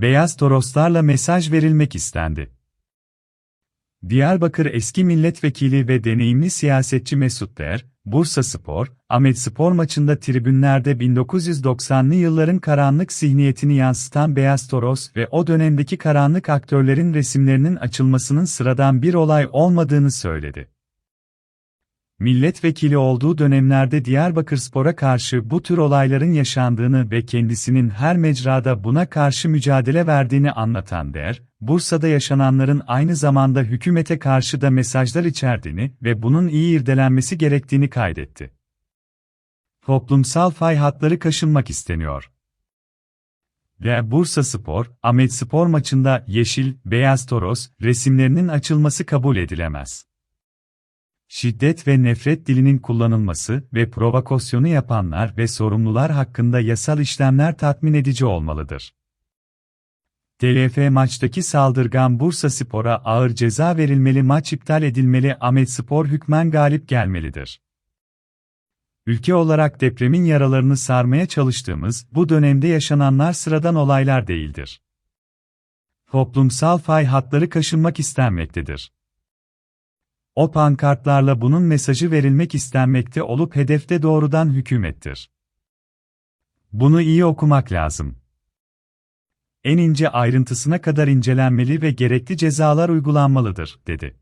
Beyaz Toroslarla mesaj verilmek istendi. Diyarbakır eski milletvekili ve deneyimli siyasetçi Mesut Der, Bursa Spor, Ahmet Spor maçında tribünlerde 1990'lı yılların karanlık zihniyetini yansıtan Beyaz Toros ve o dönemdeki karanlık aktörlerin resimlerinin açılmasının sıradan bir olay olmadığını söyledi. Milletvekili olduğu dönemlerde Diyarbakırspor'a karşı bu tür olayların yaşandığını ve kendisinin her mecrada buna karşı mücadele verdiğini anlatan Der, Bursa'da yaşananların aynı zamanda hükümete karşı da mesajlar içerdiğini ve bunun iyi irdelenmesi gerektiğini kaydetti. Toplumsal fay hatları kaşınmak isteniyor. Ve Bursa Spor, Ahmet Spor maçında yeşil, beyaz toros resimlerinin açılması kabul edilemez şiddet ve nefret dilinin kullanılması ve provokasyonu yapanlar ve sorumlular hakkında yasal işlemler tatmin edici olmalıdır. TLF maçtaki saldırgan Bursa Spor'a ağır ceza verilmeli maç iptal edilmeli Ahmet Spor hükmen galip gelmelidir. Ülke olarak depremin yaralarını sarmaya çalıştığımız bu dönemde yaşananlar sıradan olaylar değildir. Toplumsal fay hatları kaşınmak istenmektedir. O pankartlarla bunun mesajı verilmek istenmekte olup hedefte doğrudan hükümettir. Bunu iyi okumak lazım. En ince ayrıntısına kadar incelenmeli ve gerekli cezalar uygulanmalıdır, dedi.